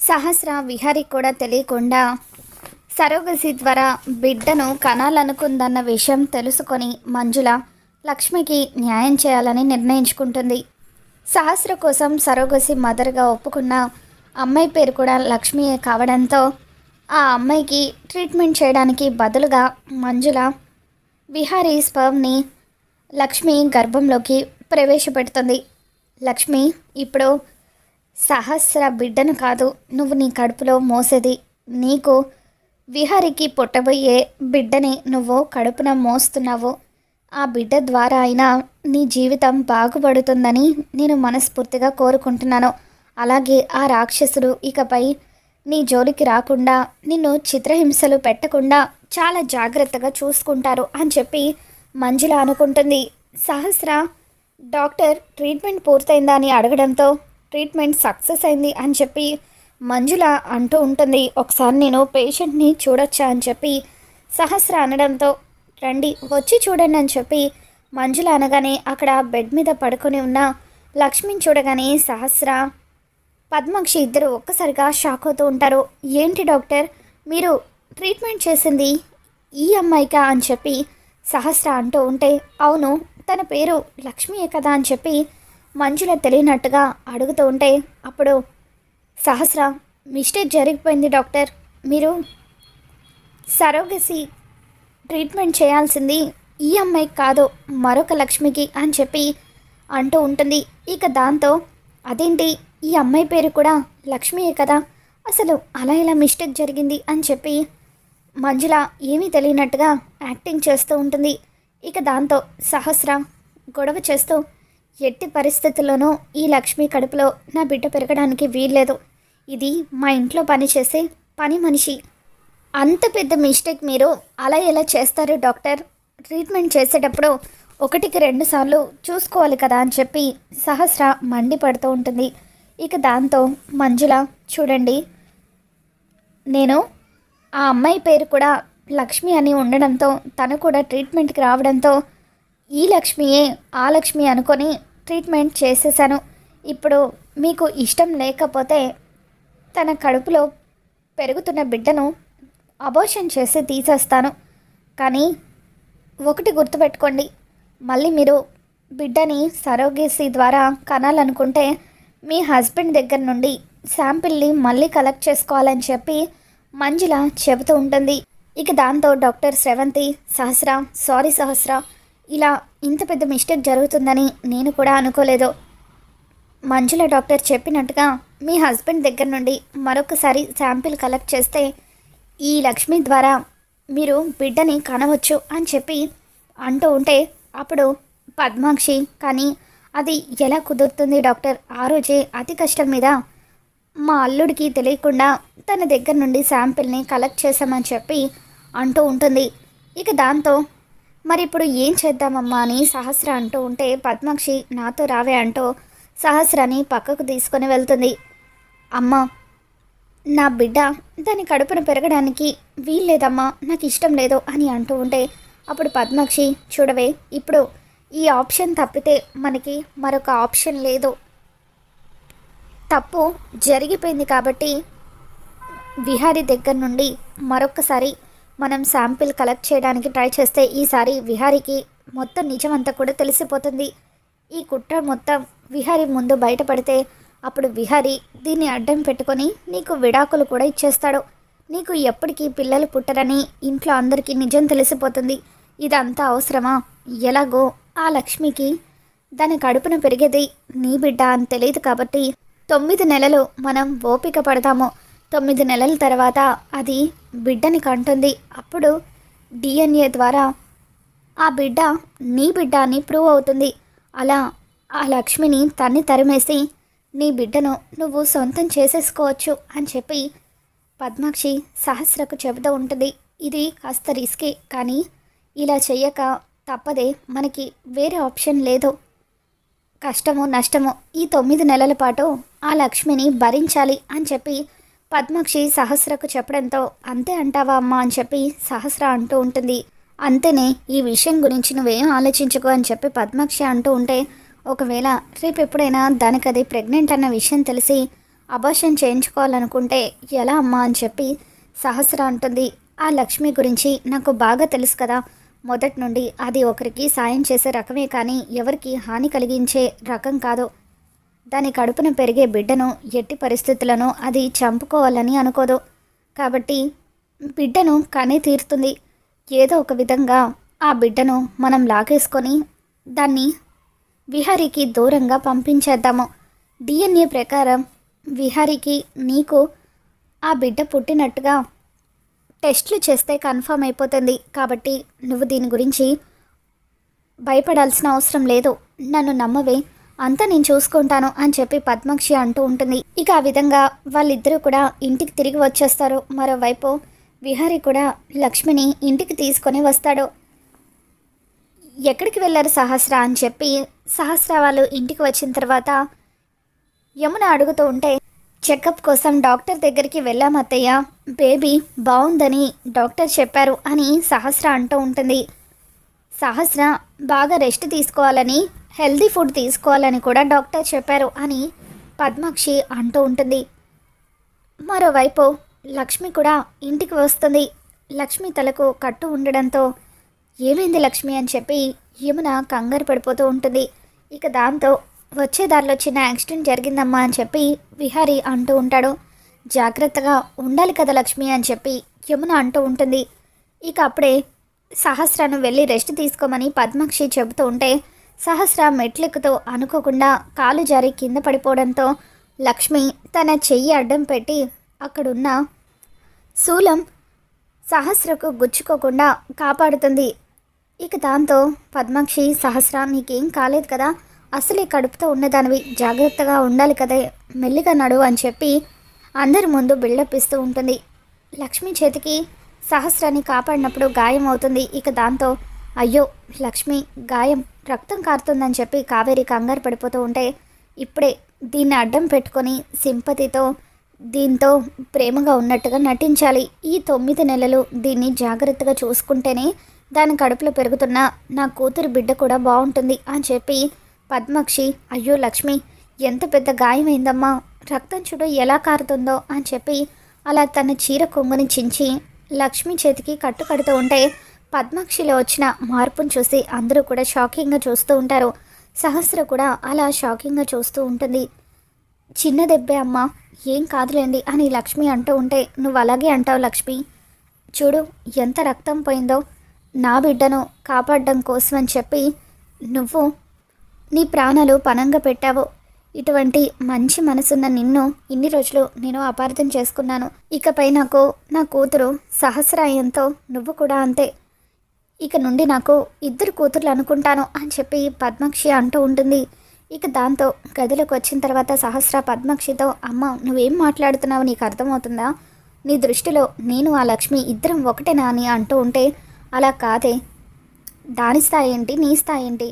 సహస్ర విహరి కూడా తెలియకుండా సరోగసి ద్వారా బిడ్డను కనాలనుకుందన్న విషయం తెలుసుకొని మంజుల లక్ష్మికి న్యాయం చేయాలని నిర్ణయించుకుంటుంది. సహస్ర కోసం సరోగసి మదర్గా ఒప్పుకున్న అమ్మాయి పేరు కూడా లక్ష్మియే కావడంతో ఆ అమ్మాయికి ట్రీట్మెంట్ చేయడానికి బదులుగా మంజుల విహారీ స్పర్మ్ని లక్ష్మి గర్భంలోకి ప్రవేశపెడుతుంది. లక్ష్మి ఇప్పుడు సహస్ర బిడ్డను కాదు నువ్వు నీ కడుపులో మోసేది. నీకు విహారికి పుట్టబోయే బిడ్డని నువ్వు కడుపున మోస్తున్నావు. ఆ బిడ్డ ద్వారా అయినా నీ జీవితం బాగుపడుతుందని నేను మనస్ఫూర్తిగా కోరుకుంటున్నాను. అలాగే ఆ రాక్షసుడు ఇకపై నీ జోలికి రాకుండా నిన్ను చిత్రహింసలు పెట్టకుండా చాలా జాగ్రత్తగా చూసుకుంటారు అని చెప్పి మంజుల అనుకుంటుంది. సహస్ర డాక్టర్ ట్రీట్మెంట్ పూర్తయిందా అని అడగడంతో ట్రీట్మెంట్ సక్సెస్ అయింది అని చెప్పి మంజుల అంటూ ఉంటుంది. ఒకసారి నేను పేషెంట్ని చూడొచ్చా అని చెప్పి సహస్ర అనడంతో రండి వచ్చి చూడండి అని చెప్పి మంజుల అనగానే అక్కడ బెడ్ మీద పడుకొని ఉన్న లక్ష్మిని చూడగానే సహస్ర పద్మాక్షి ఇద్దరు ఒక్కసారిగా షాక్ అవుతూ ఉంటారు. ఏంటి డాక్టర్ మీరు ట్రీట్మెంట్ చేసింది ఈ అమ్మాయికా? అని చెప్పి సహస్ర అంటూ ఉంటే అవును తన పేరు లక్ష్మియే కదా అని చెప్పి మంజుల తెలియనట్టుగా అడుగుతూ ఉంటే అప్పుడు సహస్ర మిస్టేక్ జరిగిపోయింది డాక్టర్. మీరు సరోగసి ట్రీట్మెంట్ చేయాల్సింది ఈ అమ్మాయికి కాదు మరొక లక్ష్మికి అని చెప్పి అంటూ ఉంటుంది. ఇక దాంతో అదేంటి? ఈ అమ్మాయి పేరు కూడా లక్ష్మియే కదా? అసలు అలా ఇలా మిస్టేక్ జరిగింది? అని చెప్పి మంజుల ఏమీ తెలియనట్టుగా యాక్టింగ్ చేస్తూ ఉంటుంది. ఇక దాంతో సహస్ర గొడవ చేస్తూ ఎట్టి పరిస్థితుల్లోనూ ఈ లక్ష్మి కడుపులో నా బిడ్డ పెరగడానికి వీల్లేదు. ఇది మా ఇంట్లో పనిచేసే పని మనిషి. అంత పెద్ద మిస్టేక్ మీరు అలా ఎలా చేస్తారు డాక్టర్? ట్రీట్మెంట్ చేసేటప్పుడు ఒకటికి రెండు సార్లు చూసుకోవాలి కదా అని చెప్పి సహస్ర మండిపడుతూ ఉంటుంది. ఇక దాంతో మంజుల చూడండి. నేను ఆ అమ్మాయి పేరు కూడా లక్ష్మి అని ఉండడంతో తను కూడా ట్రీట్మెంట్కి రావడంతో ఈ లక్ష్మియే ఆ లక్ష్మి అనుకొని ట్రీట్మెంట్ చేసేసాను ఇప్పుడు మీకు ఇష్టం లేకపోతే తన కడుపులో పెరుగుతున్న బిడ్డను అబోషన్ చేసి తీసేస్తాను. కానీ ఒకటి గుర్తుపెట్టుకోండి. మళ్ళీ మీరు బిడ్డని సరోగేసి ద్వారా కనాలనుకుంటే మీ హస్బెండ్ దగ్గర నుండి శాంపిల్ని మళ్ళీ కలెక్ట్ చేసుకోవాలని చెప్పి మంజుల చెబుతూ ఉంటుంది. ఇక దాంతో డాక్టర్ శ్రవంతి సహస్ర సారీ సహస్ర ఇలా ఇంత పెద్ద మిస్టేక్ జరుగుతుందని నేను కూడా అనుకోలేదు. మంజుల డాక్టర్ చెప్పినట్టుగా మీ హస్బెండ్ దగ్గర నుండి మరొకసారి శాంపిల్ కలెక్ట్ చేస్తే ఈ లక్ష్మి ద్వారా మీరు బిడ్డని కనవచ్చు అని చెప్పి అంటూ ఉంటే అప్పుడు పద్మాక్షి కానీ అది ఎలా కుదురుతుంది డాక్టర్? ఆ రోజే అతి కష్టం మీద మా అల్లుడికి తెలియకుండా తన దగ్గర నుండి శాంపిల్ని కలెక్ట్ చేశామని చెప్పి అంటూ ఉంటుంది. ఇక దాంతో మరి ఇప్పుడు ఏం చేద్దామమ్మా అని సహస్ర అంటూ ఉంటే పద్మాక్షి నాతో రావే అంటూ సహస్రని పక్కకు తీసుకొని వెళ్తుంది. అమ్మ నా బిడ్డ దాని కడుపును పెరగడానికి వీల్లేదమ్మా నాకు ఇష్టం లేదు అని అంటూ ఉంటే అప్పుడు పద్మాక్షి చూడవే ఇప్పుడు ఈ ఆప్షన్ తప్పితే మనకి మరొక ఆప్షన్ లేదు. తప్పు జరిగిపోయింది కాబట్టి విహారీ దగ్గర నుండి మరొకసారి మనం శాంపిల్ కలెక్ట్ చేయడానికి ట్రై చేస్తే ఈసారి విహారీకి మొత్తం నిజమంతా కూడా తెలిసిపోతుంది. ఈ కుట్ర మొత్తం విహారీ ముందు బయటపడితే అప్పుడు విహారీ దీన్ని అడ్డం పెట్టుకొని నీకు విడాకులు కూడా ఇచ్చేస్తాడు. నీకు ఎప్పటికీ పిల్లలు పుట్టరని ఇంట్లో అందరికీ నిజం తెలిసిపోతుంది. ఇదంతా అవసరమా? ఎలాగో? ఆ లక్ష్మికి దాని కడుపున పెరిగేది నీ బిడ్డ అని తెలియదు కాబట్టి తొమ్మిది నెలలు మనం ఓపిక పడతాము. తొమ్మిది నెలల తర్వాత అది బిడ్డని కంటుంది. అప్పుడు డిఎన్ఏ ద్వారా ఆ బిడ్డ నీ బిడ్డ అని ప్రూవ్ అవుతుంది. అలా ఆ లక్ష్మిని తన్ని తరిమేసి నీ బిడ్డను నువ్వు సొంతం చేసేసుకోవచ్చు అని చెప్పి పద్మాక్షి సహస్రకు చెబుతూ ఉంటుంది. ఇది కాస్త రిస్కే కానీ ఇలా చెయ్యక తప్పదే. మనకి వేరే ఆప్షన్ లేదు. కష్టమో నష్టమో ఈ తొమ్మిది నెలల పాటు ఆ లక్ష్మిని భరించాలి అని చెప్పి పద్మాక్షి సహస్రకు చెప్పడంతో అంతే అంటావా అమ్మా అని చెప్పి సహస్ర అంటూ ఉంటుంది. అంతేనే ఈ విషయం గురించి నువ్వేం ఆలోచించుకో అని చెప్పి పద్మాక్షి అంటూ ఉంటే ఒకవేళ రేపు ఎప్పుడైనా దానికి అది ప్రెగ్నెంట్ అన్న విషయం తెలిసి అబార్షన్ చేయించుకోవాలనుకుంటే ఎలా అమ్మా అని చెప్పి సహస్ర అంటుంది. ఆ లక్ష్మి గురించి నాకు బాగా తెలుసు కదా. మొదటి నుండి అది ఒకరికి సాయం చేసే రకమే కానీ ఎవరికి హాని కలిగించే రకం కాదు. దాని కడుపున పెరిగే బిడ్డను ఎట్టి పరిస్థితులను అది చంపుకోవాలని అనుకోదు. కాబట్టి బిడ్డను కనే తీరుతుంది. ఏదో ఒక విధంగా ఆ బిడ్డను మనం లాగేసుకొని దాన్ని విహారీకి దూరంగా పంపించేద్దాము. డిఎన్ఏ ప్రకారం విహారీకి నీకు ఆ బిడ్డ పుట్టినట్టుగా టెస్ట్లు చేస్తే కన్ఫర్మ్ అయిపోతుంది. కాబట్టి నువ్వు దీని గురించి భయపడాల్సిన అవసరం లేదు. నన్ను నమ్మవే. అంతా నేను చూసుకుంటాను అని చెప్పి పద్మాక్షి అంటూ ఉంటుంది. ఇక ఆ విధంగా వాళ్ళిద్దరూ కూడా ఇంటికి తిరిగి వచ్చేస్తారు. మరోవైపు విహారి కూడా లక్ష్మిని ఇంటికి తీసుకొని వస్తాడు. ఎక్కడికి వెళ్ళారు సహస్ర అని చెప్పి సహస్ర వాళ్ళు ఇంటికి వచ్చిన తర్వాత యమున అడుగుతూ ఉంటే చెకప్ కోసం డాక్టర్ దగ్గరికి వెళ్ళాం అత్తయ్య. బేబీ బాగుందని డాక్టర్ చెప్పారు అని సహస్ర అంటూ ఉంటుంది. సహస్ర బాగా రెస్ట్ తీసుకోవాలని హెల్దీ ఫుడ్ తీసుకోవాలని కూడా డాక్టర్ చెప్పారు అని పద్మాక్షి అంటూ ఉంటుంది. మరోవైపు లక్ష్మి కూడా ఇంటికి వస్తుంది. లక్ష్మి తలకు కట్టు ఉండడంతో ఏమైంది లక్ష్మి అని చెప్పి యమున కంగారు పడిపోతూ ఉంటుంది. ఇక దాంతో వచ్చే దారిలో చిన్న యాక్సిడెంట్ జరిగిందమ్మా అని చెప్పి విహారి అంటూ ఉంటాడు. జాగ్రత్తగా ఉండాలి కదా లక్ష్మి అని చెప్పి యమున అంటూ ఉంటుంది. ఇక అప్పుడే సహస్రాను వెళ్ళి రెస్ట్ తీసుకోమని పద్మాక్షి చెబుతూ ఉంటే సహస్ర మెట్లెక్కుతూ అనుకోకుండా కాలు జారి కింద పడిపోవడంతో లక్ష్మి తన చెయ్యి అడ్డం పెట్టి అక్కడున్న శూలం సహస్రకు గుచ్చుకోకుండా కాపాడుతుంది. ఇక దాంతో పద్మాక్షి సహస్ర నీకేం కాలేదు కదా? అసలే కడుపుతో ఉన్నదానివి. జాగ్రత్తగా ఉండాలి కదా. మెల్లిగా నడు అని చెప్పి అందరి ముందు బిల్డప్ ఇస్తూ ఉంటుంది. లక్ష్మి చేతికి సహస్రాన్ని కాపాడినప్పుడు గాయం అవుతుంది ఇక దాంతో అయ్యో లక్ష్మి గాయం. రక్తం కారుతుందని చెప్పి కావేరి కంగారు పడిపోతూ ఉంటే ఇప్పుడే దీన్ని అడ్డం పెట్టుకొని సింపతితో దీంతో ప్రేమగా ఉన్నట్టుగా నటించాలి. ఈ తొమ్మిది నెలలు దీన్ని జాగ్రత్తగా చూసుకుంటేనే దాని కడుపులో పెరుగుతున్న నా కూతురు బిడ్డ కూడా బాగుంటుంది అని చెప్పి పద్మాక్షి అయ్యో లక్ష్మి ఎంత పెద్ద గాయమైందమ్మా రక్తం చూడు ఎలా కారుతుందో అని చెప్పి అలా తన చీర కొంగుని చించి లక్ష్మి చేతికి కట్టు కడుతూ ఉంటే పద్మాక్షిలో వచ్చిన మార్పును చూసి అందరూ కూడా షాకింగ్గా చూస్తూ ఉంటారు. సహస్ర కూడా అలా షాకింగ్గా చూస్తూ ఉంటుంది. చిన్న దెబ్బే అమ్మ ఏం కాదులేండి అని లక్ష్మి అంటూ ఉంటే నువ్వు అలాగే అంటావు లక్ష్మి. చూడు ఎంత రక్తం పోయిందో. నా బిడ్డను కాపాడడం కోసం అని చెప్పి నువ్వు నీ ప్రాణాలు పనంగా పెట్టావు. ఇటువంటి మంచి మనసున్న నిన్ను ఇన్ని రోజులు నేను అపార్థం చేసుకున్నాను. ఇకపై నాకు నా కూతురు సహస్రాయంతో నువ్వు కూడా అంతే. ఇక నుండి నాకు ఇద్దరు కూతుర్లు అనుకుంటాను అని చెప్పి పద్మాక్షి అంటూ ఉంటుంది. ఇక దాంతో గదిలోకి వచ్చిన తర్వాత సహస్ర పద్మాక్షితో అమ్మ నువ్వేం మాట్లాడుతున్నావు? నీకు అర్థమవుతుందా? నీ దృష్టిలో నేను ఆ లక్ష్మి ఇద్దరం ఒకటేనా? అని అంటూ ఉంటే అలా కాదే. దాని స్థాయి ఏంటి? నీ స్థాయి ఏంటి?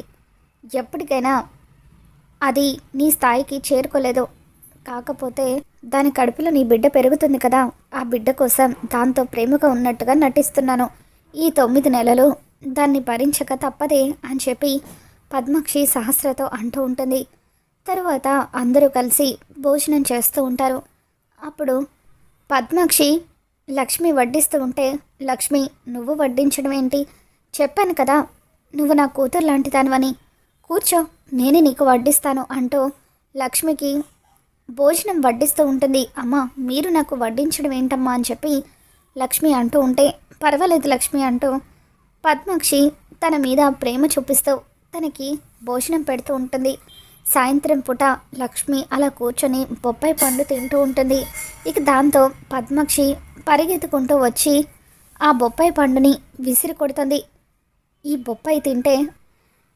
ఎప్పటికైనా అది నీ స్థాయికి చేరుకోలేదు. కాకపోతే దాని కడుపులో నీ బిడ్డ పెరుగుతుంది కదా. ఆ బిడ్డ కోసం దాంతో ప్రేమగా ఉన్నట్టుగా నటిస్తున్నాను. ఈ తొమ్మిది నెలలు దాన్ని భరించక తప్పదే అని చెప్పి పద్మాక్షి సహస్రతో అంటూ ఉంటుంది. తరువాత అందరూ కలిసి భోజనం చేస్తూ ఉంటారు. అప్పుడు పద్మాక్షి లక్ష్మి వడ్డిస్తూ ఉంటే లక్ష్మి నువ్వు వడ్డించడం ఏంటి? చెప్పాను కదా నువ్వు నా కూతురు లాంటి దానివని కూర్చో నేనే నీకు వడ్డిస్తాను అంటూ లక్ష్మికి భోజనం వడ్డిస్తూ ఉంటుంది. అమ్మ మీరు నాకు వడ్డించడం ఏంటమ్మా అని చెప్పి లక్ష్మి అంటూ ఉంటే పర్వాలేదు లక్ష్మి అంటూ పద్మాక్షి తన మీద ప్రేమ చూపిస్తూ తనకి భోజనం పెడుతూ ఉంటుంది. సాయంత్రం పూట లక్ష్మి అలా కూర్చొని బొప్పాయి పండు తింటూ ఉంటుంది. ఇక దాంతో పద్మాక్షి పరిగెత్తుకుంటూ వచ్చి ఆ బొప్పాయి పండుని విసిరి కొడుతుంది. ఈ బొప్పాయి తింటే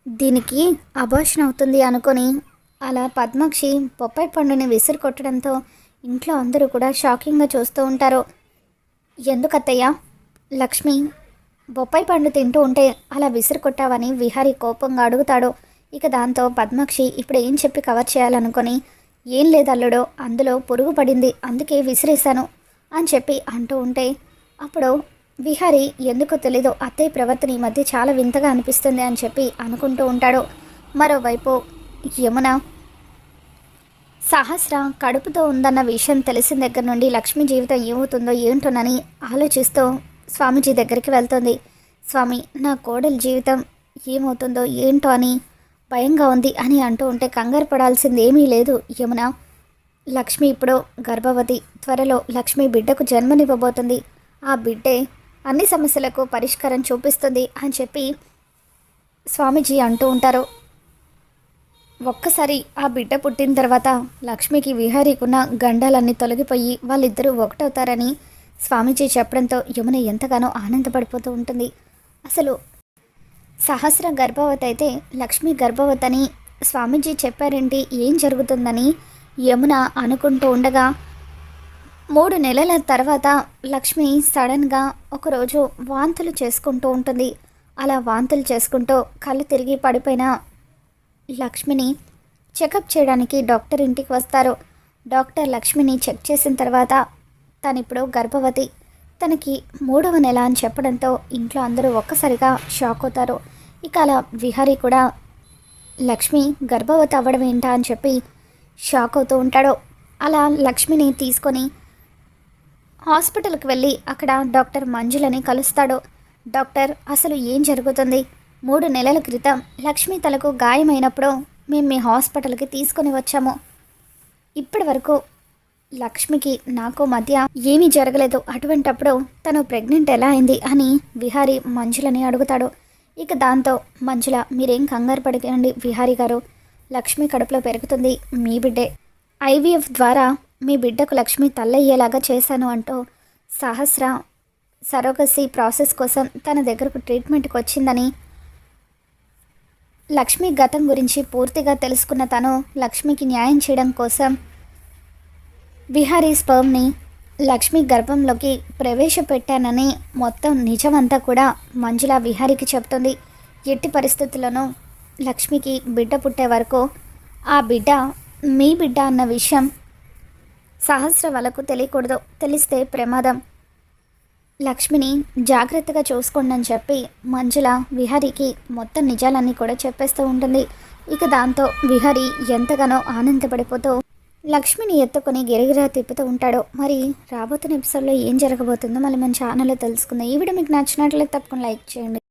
దీనికి అబార్షన్ అవుతుంది అనుకొని అలా పద్మాక్షి బొప్పాయి పండుని విసిరి కొట్టడంతో ఇంట్లో అందరూ కూడా షాకింగ్గా చూస్తూ ఉంటారు. ఎందుకత్తయ్య? లక్ష్మి బొప్పాయి పండు తింటూ ఉంటే అలా విసిరి కొట్టావని విహారీ కోపంగా అడుగుతాడు. ఇక దాంతో పద్మాక్షి ఇప్పుడు ఏం చెప్పి కవర్ చేయాలనుకొని ఏం లేదు అందులో పురుగు పడింది అందుకే విసిరేశాను అని చెప్పి అంటూ ఉంటే అప్పుడు విహారీ ఎందుకో తెలీదు అత్తయ్య ప్రవర్తన ఈ మధ్య చాలా వింతగా అనిపిస్తుంది అని చెప్పి అనుకుంటూ ఉంటాడు. మరోవైపు యమున సహస్ర కడుపుతో ఉందన్న విషయం తెలిసిన దగ్గర నుండి లక్ష్మి జీవితం ఏమవుతుందో ఏంటోనని ఆలోచిస్తూ స్వామీజీ దగ్గరికి వెళ్తుంది. స్వామి నా కోడలి జీవితం ఏమవుతుందో ఏంటో అని భయంగా ఉంది అని అంటూ ఉంటే కంగారు పడాల్సింది ఏమీ లేదు యమున. లక్ష్మి ఇప్పుడు గర్భవతి. త్వరలో లక్ష్మి బిడ్డకు జన్మనివ్వబోతుంది. ఆ బిడ్డే అన్ని సమస్యలకు పరిష్కారం చూపిస్తుంది అని చెప్పి స్వామీజీ అంటూ ఉంటారు. ఒక్కసారి ఆ బిడ్డ పుట్టిన తర్వాత లక్ష్మికి విహారీకున్న గండాలన్నీ తొలగిపోయి వాళ్ళిద్దరూ ఒకటవుతారని స్వామీజీ చెప్పడంతో యమున ఎంతగానో ఆనందపడిపోతూ ఉంటుంది. అసలు సహస్ర గర్భవతి అయితే లక్ష్మి గర్భవతి అని స్వామీజీ చెప్పారేంటి ఏం జరుగుతుందని యమున అనుకుంటూ ఉండగా మూడు నెలల తర్వాత లక్ష్మి సడన్గా ఒకరోజు వాంతులు చేసుకుంటూ ఉంటుంది. అలా వాంతులు చేసుకుంటూ కళ్ళు తిరిగి పడిపోయిన లక్ష్మిని చెకప్ చేయడానికి డాక్టర్ ఇంటికి వస్తారు. డాక్టర్ లక్ష్మిని చెక్ చేసిన తర్వాత తను ఇప్పుడు గర్భవతి. తనకి మూడవ నెల అని చెప్పడంతో ఇంట్లో అందరూ ఒక్కసారిగా షాక్ అవుతారు. ఇక అలా విహారీ కూడా లక్ష్మి గర్భవతి అవ్వడం ఏంటా అని చెప్పి షాక్ అవుతూ ఉంటాడు. అలా లక్ష్మిని తీసుకొని హాస్పిటల్కి వెళ్ళి అక్కడ డాక్టర్ మంజులని కలుస్తాడు. డాక్టర్ అసలు ఏం జరుగుతుంది? మూడు నెలల క్రితం లక్ష్మి తలకు గాయమైనప్పుడు మేము మీ హాస్పిటల్కి తీసుకొని వచ్చాము. ఇప్పటి వరకు లక్ష్మికి నాకు మధ్య ఏమీ జరగలేదు. అటువంటప్పుడు తను ప్రెగ్నెంట్ ఎలా అయింది అని విహారీ మంజులని అడుగుతాడు. ఇక దాంతో మంజుల మీరేం కంగారు పడకండి విహారీ గారు. లక్ష్మి కడుపులో పెరుగుతుంది. మీ బిడ్డే. ఐవీఎఫ్ ద్వారా మీ బిడ్డకు లక్ష్మి తల్లయ్యేలాగా చేశాను అంటూ సహస్ర సరోగసి ప్రాసెస్ కోసం తన దగ్గరకు ట్రీట్మెంట్కి వచ్చిందని లక్ష్మి గతం గురించి పూర్తిగా తెలుసుకున్న తను లక్ష్మికి న్యాయం చేయడం కోసం విహారీ స్పర్మ్ని లక్ష్మి గర్భంలోకి ప్రవేశపెట్టానని మొత్తం నిజమంతా కూడా మంజుల విహారీకి చెప్తుంది. ఎట్టి పరిస్థితుల్లోనూ లక్ష్మికి బిడ్డ పుట్టే వరకు ఆ బిడ్డ మీ బిడ్డ అన్న విషయం సహస్ర వాళ్ళకు తెలియకూడదు. తెలిస్తే ప్రమాదం. లక్ష్మిని జాగ్రత్తగా చూసుకోండి అని చెప్పి మంజుల విహారీకి మొత్తం నిజాలన్నీ కూడా చెప్పేస్తూ ఉంటుంది. ఇక దాంతో విహారీ ఎంతగానో ఆనందపడిపోతూ లక్ష్మిని ఎత్తుకొని గిరిగిరా తిప్పుతూ ఉంటాడు. మరి రాబోతున్న ఎపిసోడ్లో ఏం జరగబోతుందో మళ్ళీ మన ఛానల్లో తెలుసుకుందాం. ఈ వీడియో మీకు నచ్చినట్లయితే తప్పకుండా లైక్ చేయండి.